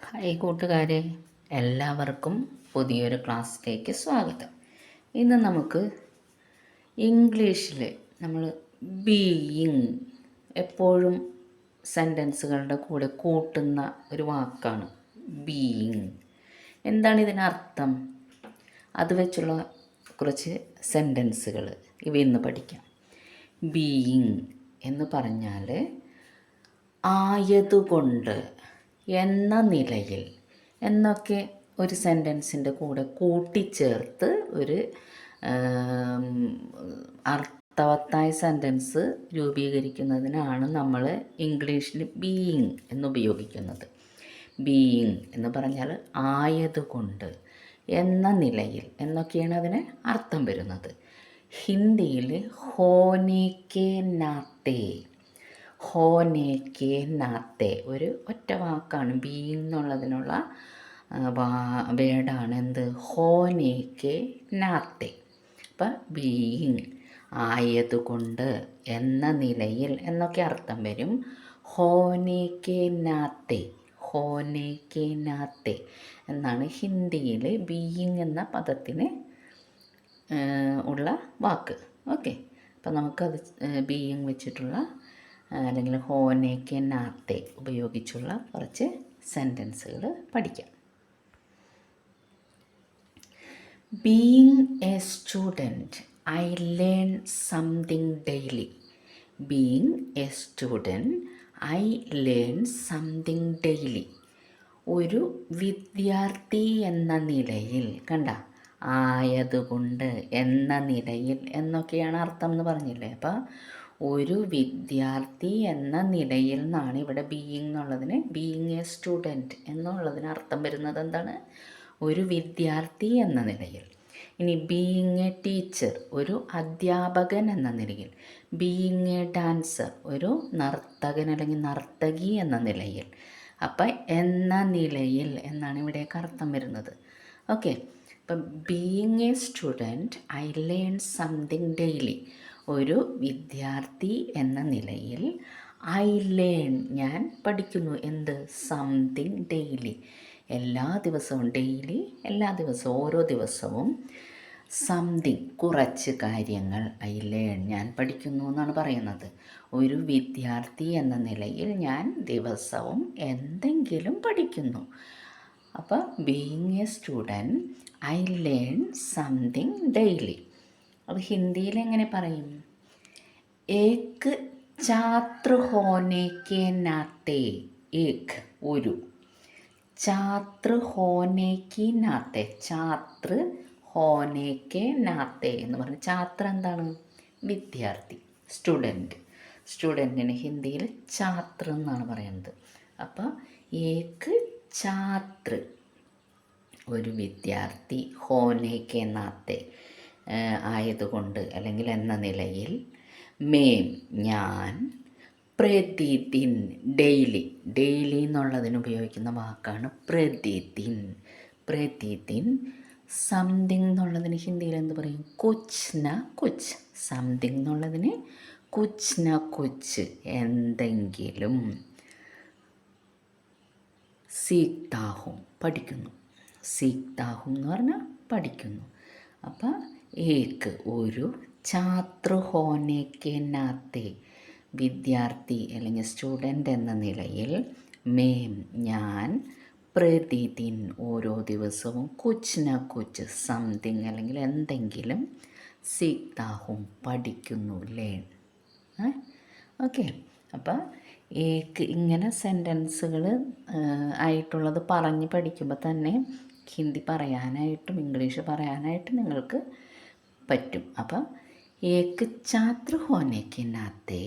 Hi കൂട്ടുകാരെ എല്ലാവർക്കും പുതിയൊരു ക്ലാസ്സിലേക്ക് സ്വാഗതം. ഇന്ന് നമുക്ക് ഇംഗ്ലീഷിൽ നമ്മൾ ബീയിങ് എപ്പോഴും സെന്റൻസുകളുടെ കൂടെ കൂട്ടുന്ന ഒരു വാക്കാണ് ബീയിങ് എന്താണ് ഇതിനർത്ഥം അത് വെച്ചുള്ള കുറച്ച് സെന്റൻസുകൾ ഇവ ഇന്ന് പഠിക്കാം. ബീയിങ് എന്ന് പറഞ്ഞാൽ ആയതുകൊണ്ട് എന്ന നിലയിൽ. എന്നൊക്കെ ഒരു സെന്റൻസിന്റെ കൂടെ കൂട്ടിച്ചേർത്ത് ഒരു അർത്ഥവത്തായ സെന്റൻസ് രൂപീകരിക്കുന്നതിനാണ് നമ്മൾ ഇംഗ്ലീഷിൽ ബീയിങ് എന്നുപയോഗിക്കുന്നത്. ബീയിങ് എന്ന് പറഞ്ഞാൽ ആയതുകൊണ്ട് എന്ന നിലയിൽ എന്നൊക്കെയാണ് അതിന് അർത്ഥം വരുന്നത്. ഹിന്ദിയിൽ ഹോനേക്കെ നാത്തേ ഹോനേക്കെ നാത്തെ. ഒരു ഒറ്റ വാക്കാണ്. ബീയിങ് എന്നുള്ളതിനുള്ള വേർഡാണ്. എന്ത്? ഹോനേക്കെ നാത്തെ. അപ്പം ബീയിങ് ആയതുകൊണ്ട് എന്ന നിലയിൽ എന്നൊക്കെ അർത്ഥം വരും. ഹോനേക്കെ നാത്തെ. ഹോനേക്കെ നാത്തെ എന്നാണ് ഹിന്ദിയിൽ ബീയിങ് എന്ന പദത്തിന് ഉള്ള വാക്ക്. ഓക്കെ. അപ്പം നമുക്കത് ബീയിങ് വെച്ചിട്ടുള്ള അല്ലെങ്കിൽ ഹോനേക്ക് നാത്തെ ഉപയോഗിച്ചുള്ള കുറച്ച് സെന്റൻസുകൾ പഠിക്കാം. Being a student I learn something daily being a student I learn something daily ഒരു വിദ്യാർത്ഥി എന്ന നിലയിൽ കണ്ട ആയതുകൊണ്ട് എന്ന നിലയിൽ എന്നൊക്കെയാണ് അർത്ഥം എന്ന് പറഞ്ഞില്ലേ? അപ്പം ഒരു വിദ്യാർത്ഥി എന്ന നിലയിൽ നിന്നാണ് ഇവിടെ ബീയിങ് എന്നുള്ളതിന്. ബീയിങ് എ സ്റ്റുഡന്റ് എന്നുള്ളതിന് അർത്ഥം വരുന്നത് എന്താണ്? ഒരു വിദ്യാർത്ഥി എന്ന നിലയിൽ. ഇനി ബീയിങ് എ ടീച്ചർ ഒരു അധ്യാപകൻ എന്ന നിലയിൽ. ബീയിങ് എ ഡാൻസർ ഒരു നർത്തകൻ അല്ലെങ്കിൽ നർത്തകി എന്ന നിലയിൽ. അപ്പം എന്ന നിലയിൽ എന്നാണ് ഇവിടെയൊക്കെ അർത്ഥം വരുന്നത്. ഓക്കെ അപ്പം being a student I learn something daily ഒരു വിദ്യാർത്ഥി എന്ന നിലയിൽ ഐ ലേൺ ഞാൻ പഠിക്കുന്നു. എന്ത്? സംതിങ് ഡെയിലി എല്ലാ ദിവസവും ഡെയിലി എല്ലാ ദിവസവും ഓരോ ദിവസവും സംതിങ് കുറച്ച് കാര്യങ്ങൾ ഐ ലേൺ ഞാൻ പഠിക്കുന്നു എന്നാണ് പറയുന്നത്. ഒരു വിദ്യാർത്ഥി എന്ന നിലയിൽ ഞാൻ ദിവസവും എന്തെങ്കിലും പഠിക്കുന്നു. അപ്പോൾ being a student I learn something daily അത് ഹിന്ദിയിൽ എങ്ങനെ പറയും? ഏക്ക് ചാത്ര ഹോനെ കെ നാത്തെ ഒരു. ചാത്ര ഹോനെ ചാത്ര നാത്തെ ഛാത്ര ഹോനെ കെ നാത്തെ എന്ന് പറഞ്ഞ ചാത്ര എന്താണ്? വിദ്യാർത്ഥി സ്റ്റുഡന്റ് സ്റ്റുഡന്റിന് ഹിന്ദിയിൽ ചാത്ര എന്നാണ് പറയുന്നത് അപ്പോൾ ഏക്ക് ചാത്ര ഒരു വിദ്യാർത്ഥി ഹോനേക്കെ നാത്തെ ആയതുകൊണ്ട് അല്ലെങ്കിൽ എന്ന നിലയിൽ മേം ഞാൻ പ്രതിദിൻ ഡെയിലി ഡെയിലി എന്നുള്ളതിന് ഉപയോഗിക്കുന്ന വാക്കാണ് പ്രതിദിൻ പ്രതിദിൻ സംതിങ് എന്നുള്ളതിന് ഹിന്ദിയിൽ എന്ത് പറയും? കുച്ച് ന കുച്ച്. സംതിങ് എന്നുള്ളതിന് കുച്ച് ന കുച്ച് എന്തെങ്കിലും. സീക്താഹും പഠിക്കുന്നു. സീക്താഹും എന്ന് പറഞ്ഞാൽ പഠിക്കുന്നു. അപ്പം ഏക്ക് ഒരു ഛാത്ര ഹോനേക്ക് വിദ്യാർത്ഥി അല്ലെങ്കിൽ സ്റ്റുഡന്റ് എന്ന നിലയിൽ മേം ഞാൻ പ്രതിദിൻ ഓരോ ദിവസവും കുച്ച് ന കുച്ച് സംതിങ് അല്ലെങ്കിൽ എന്തെങ്കിലും സീക്താഹും പഠിക്കുന്നു ലേൺ ഓക്കെ. അപ്പോൾ ഏക്ക് ഇങ്ങനെ സെന്റൻസുകൾ ആയിട്ടുള്ളത് പറഞ്ഞ് പഠിക്കുമ്പോൾ തന്നെ ഹിന്ദി പറയാനായിട്ടും ഇംഗ്ലീഷ് പറയാനായിട്ടും നിങ്ങൾക്ക് പറ്റും അപ്പം ഏക്ക് ഛാത്ര ഹോനെ के नाते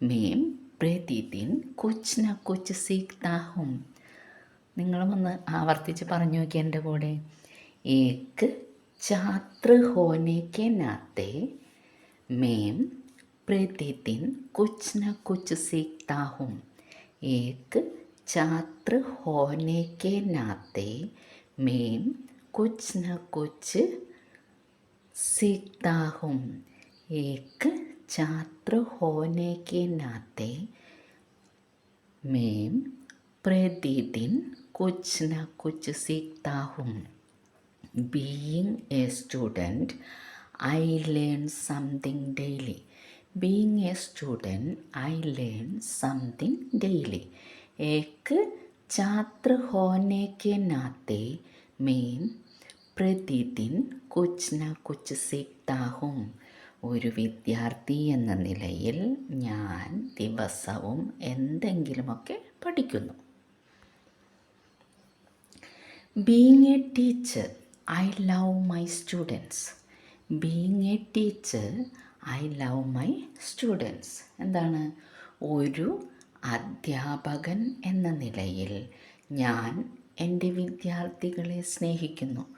मैं प्रतिदिन कुछ न कुछ सीखता हूँ നിങ്ങളും ഒന്ന് ആവർത്തിച്ച് പറഞ്ഞു നോക്കി എൻ്റെ കൂടെ ഏക്ക് ഛാത്ര ഹോനെ के नाते मैं प्रतिदिन कुछ न कुछ सीखता हूँ एक छात्र होने के नाते मैं कुछ न कुछ सीखता हूँ एक छात्र होने के नाते मैं प्रतिदिन कुछ ना कुछ सीखता हूँ being a student i learn something daily being a student i learn something daily एक छात्र होने के नाते मैं പ്രതിദിൻ കുച്ച് ന കുച്ച് സീക്താഹും. ഒരു വിദ്യാർത്ഥി എന്ന നിലയിൽ ഞാൻ ദിവസവും എന്തെങ്കിലുമൊക്കെ പഠിക്കുന്നു. Being a teacher I love my students being a teacher I love my students എന്താണ്? ഒരു അധ്യാപകൻ എന്ന നിലയിൽ ഞാൻ എന്റെ വിദ്യാർത്ഥികളെ സ്നേഹിക്കുന്നു.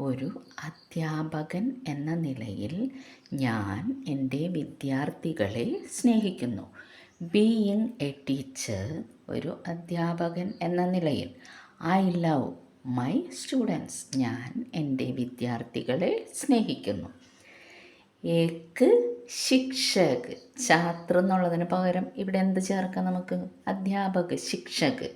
ഒരു അധ്യാപകൻ എന്ന നിലയിൽ ഞാൻ എന്റെ വിദ്യാർത്ഥികളെ സ്നേഹിക്കുന്നു. ബീയിങ് എ ടീച്ചർ ഒരു അധ്യാപകൻ എന്ന നിലയിൽ ഐ ലവ് മൈ സ്റ്റുഡൻസ് ഞാൻ എന്റെ വിദ്യാർത്ഥികളെ സ്നേഹിക്കുന്നു. ഏക്ക് ശിക്ഷക്. ഛാത്ര എന്നുള്ളതിന് പകരം ഇവിടെ എന്ത് ചേർക്കാം നമുക്ക്? അധ്യാപക് ശിക്ഷക്.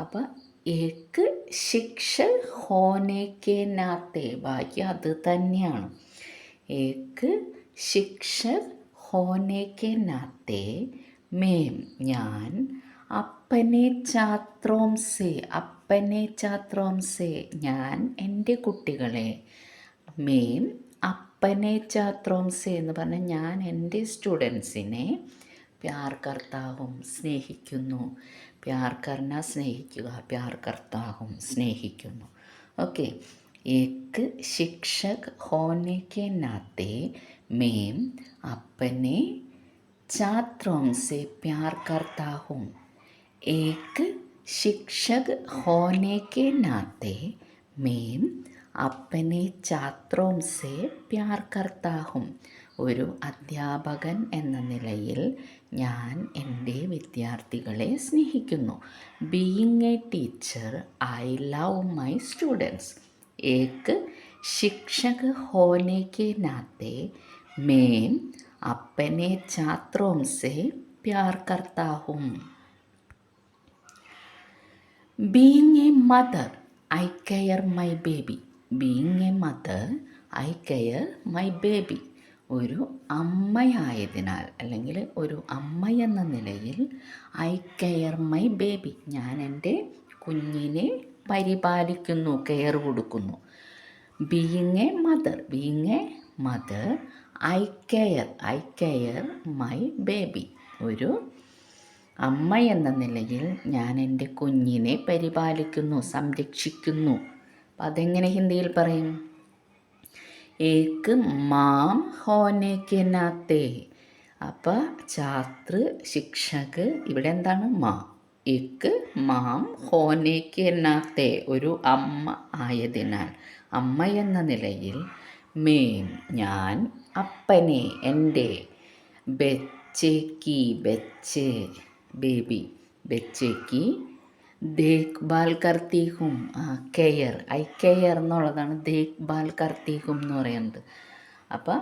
അപ്പം ഏക്ക് ശിക്ഷ ഹോനേക്കെ നാത്തെ. ബാക്കി അത് തന്നെയാണ്. ഏക്ക് ശിക്ഷ ഹോനേക്കെ നാത്തെ. മേം ഞാൻ അപ്പനെ ചാത്രോം സേ അപ്പനെ ചാത്രോം സേ. ഞാൻ എന്റെ കുട്ടികളെ മേം അപ്പനെ ചാത്രോം സേ എന്ന് പറഞ്ഞാൽ ഞാൻ എന്റെ സ്റ്റുഡൻസിനെ പ്യാർ കർത്താവും സ്നേഹിക്കുന്നു. പ്യാർ കർണ സ്നേഹിക്കുക പ്യാർ കർത്താവും സ്നേഹിക്കുന്നു ഓക്കെ एक शिक्षक होने के नाते मैं अपने छात्रों से प्यार करता हूँ एक शिक्षक होने के नाते मैं अपने छात्रों से प्यार करता हूँ ഒരു അധ്യാപകൻ എന്ന നിലയിൽ ഞാൻ എൻ്റെ വിദ്യാർത്ഥികളെ സ്നേഹിക്കുന്നു being a teacher I love my students ഏക്ക് शिक्षक होने के नाते मैं अपने छात्रों से प्यार करता हूँ being a mother I care my baby being a mother I care my baby ഒരു അമ്മയായതിനാൽ അല്ലെങ്കിൽ ഒരു അമ്മ എന്ന നിലയിൽ ഐ കെയർ മൈ ബേബി. ഞാൻ എന്റെ കുഞ്ഞിനെ പരിപാലിക്കുന്നു കെയർ കൊടുക്കുന്നു. Being a mother being a mother I care I care my baby. ഒരു അമ്മ എന്ന നിലയിൽ ഞാൻ എന്റെ കുഞ്ഞിനെ പരിപാലിക്കുന്നു സംരക്ഷിക്കുന്നു. അപ്പം അതെങ്ങനെ ഹിന്ദിയിൽ പറയും? ഏക്ക് മാം ഹോനെ കെ നാത്തെ ചാത്ര ഛാത്ര ശിക്ഷക് ഇവിടെ എന്താണ്? മാ. ഏക്ക് മാം ഹോനെ കെ ഒരു അമ്മ ആയതിനാൽ അമ്മ എന്ന നിലയിൽ മേം ഞാൻ അപ്പനെ എന്റെ ബെച്ചേക്കി ബെച്ചേ ബേബി ബച്ചേക്കി ദേഖ്ഭാൽ കർത്തിഹും കെയർ. ഐ കെയർ എന്നുള്ളതാണ് ദേഖ്ഭാൽ കർത്തിഹും എന്ന് പറയുന്നത്. അപ്പം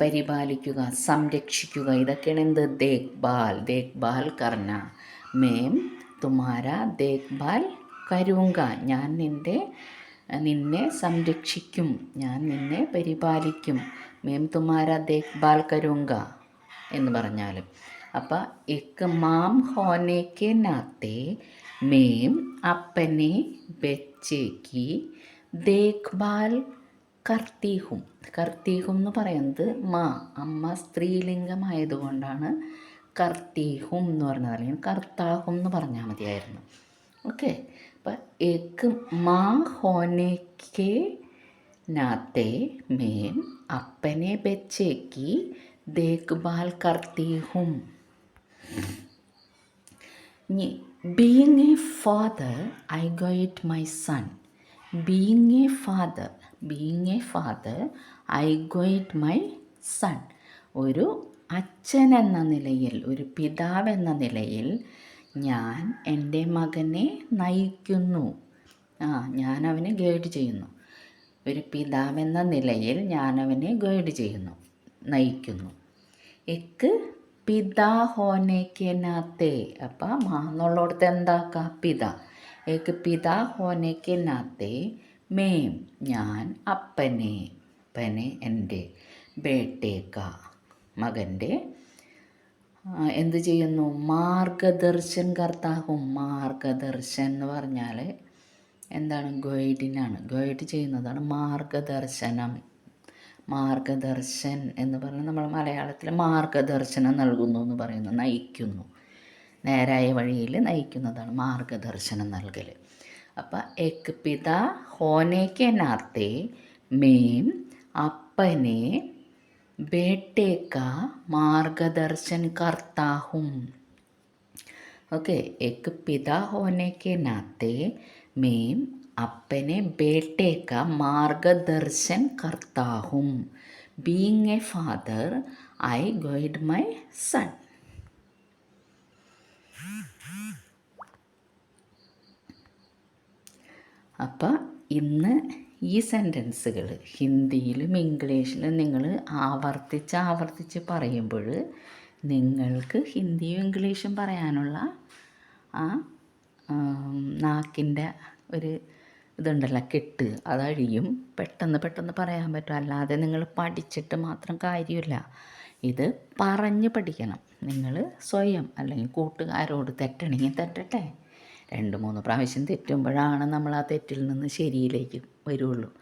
പരിപാലിക്കുക സംരക്ഷിക്കുക. ഇതൊക്കെയാണ് എന്ത്? ദേഖ്ഭാൽ ദേഖ്ഭാൽ കർണ. മേം തുമാര ദേഖ്ഭാൽ കരുങ്ക. ഞാൻ നിന്റെ നിന്നെ സംരക്ഷിക്കും. ഞാൻ നിന്നെ പരിപാലിക്കും. മേം തുമാര ദേഖ്ഭാൽ കരുങ്ക എന്ന് പറഞ്ഞാലും. അപ്പം ഇക്ക് മാം ഹോനേക്ക് നാത്തെ മേം അപ്പനെ ബച്ചേക്ക് ദേഖ്ഭാൽ കർത്തീഹും കർത്തീഹും എന്ന് പറയുന്നത് മാ അമ്മ സ്ത്രീലിംഗമായതുകൊണ്ടാണ് കർത്തീഹും എന്ന് പറഞ്ഞത് അല്ലെങ്കിൽ കർത്താഹും എന്ന് പറഞ്ഞാൽ മതിയായിരുന്നു ഓക്കെ അപ്പം एक माँ होने के नाते मैं अपने बच्चे की देखभाल करती हूँ being a father I guide my son being a father being a father I guide my son ഒരു അച്ഛൻ എന്ന നിലയിൽ ഒരു പിതാവ് എന്ന നിലയിൽ ഞാൻ എന്റെ മകനെ നയിക്കുന്നു. ആ ഞാൻ അവനെ ഗൈഡ് ചെയ്യുന്നു. ഒരു പിതാവെന്ന നിലയിൽ ഞാൻ അവനെ ഗൈഡ് ചെയ്യുന്നു നയിക്കുന്നു. എക്ക് പിതാ ഹോനേക്കനാത്തെ അപ്പം മാ എന്താക്കാം? പിത. ഏക്ക് പിതാ ഹോനെ കെ നാത്തെ മേം ഞാൻ അപ്പനെ. അപ്പനെ എന്റെ ബേട്ടേക്ക. മകന്റെ എന്ത് ചെയ്യുന്നു? മാർഗദർശൻ കർത്താവും മാർഗദർശൻ എന്ന് പറഞ്ഞാൽ എന്താണ്? ഗൈഡിനാണ്. ഗൈഡ് ചെയ്യുന്നതാണ് മാർഗദർശനം. മാർഗദർശൻ എന്ന് പറഞ്ഞാൽ നമ്മൾ മലയാളത്തിൽ മാർഗദർശനം നൽകുന്നു എന്ന് പറയുന്നു നയിക്കുന്നു. നേരായ വഴിയിൽ നയിക്കുന്നതാണ് മാർഗദർശനം നൽകൽ. അപ്പം എക് പിത ഹോനേക്ക് നാത്തെ മേം അപ്പനെ ബേട്ടേക്ക മാർഗദർശൻ കർത്താഹും. ഓക്കെ എക് പിത ഹോനേക്ക് നാത്തെ മേം അപ്പനെ ബേട്ടേക്ക മാർഗദർശൻ കർത്താഹും being a father I guide my son അപ്പം ഇന്ന് ഈ സെന്റൻസുകൾ ഹിന്ദിയിലും ഇംഗ്ലീഷിലും നിങ്ങൾ ആവർത്തിച്ച് ആവർത്തിച്ച് പറയുമ്പോൾ നിങ്ങൾക്ക് ഹിന്ദിയും ഇംഗ്ലീഷും പറയാനുള്ള ആ നാക്കിന്റെ ഒരു ഇതുണ്ടല്ലോ കെട്ട്. അതഴിയും. പെട്ടെന്ന് പെട്ടെന്ന് പറയാൻ പറ്റും. അല്ലാതെ നിങ്ങൾ പഠിച്ചിട്ട് മാത്രം കാര്യമില്ല. ഇത് പറഞ്ഞ് പഠിക്കണം. നിങ്ങൾ സ്വയം അല്ലെങ്കിൽ കൂട്ടുകാരോട് തെറ്റണമെങ്കിൽ തെറ്റട്ടെ. രണ്ട് മൂന്ന് പ്രാവശ്യം തെറ്റുമ്പോഴാണ് നമ്മൾ ആ തെറ്റിൽ നിന്ന് ശരിയിലേക്ക് വരുള്ളൂ.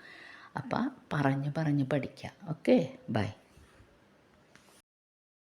അപ്പം പറഞ്ഞ് പറഞ്ഞ് പഠിക്കുക ഓക്കെ? ബൈ.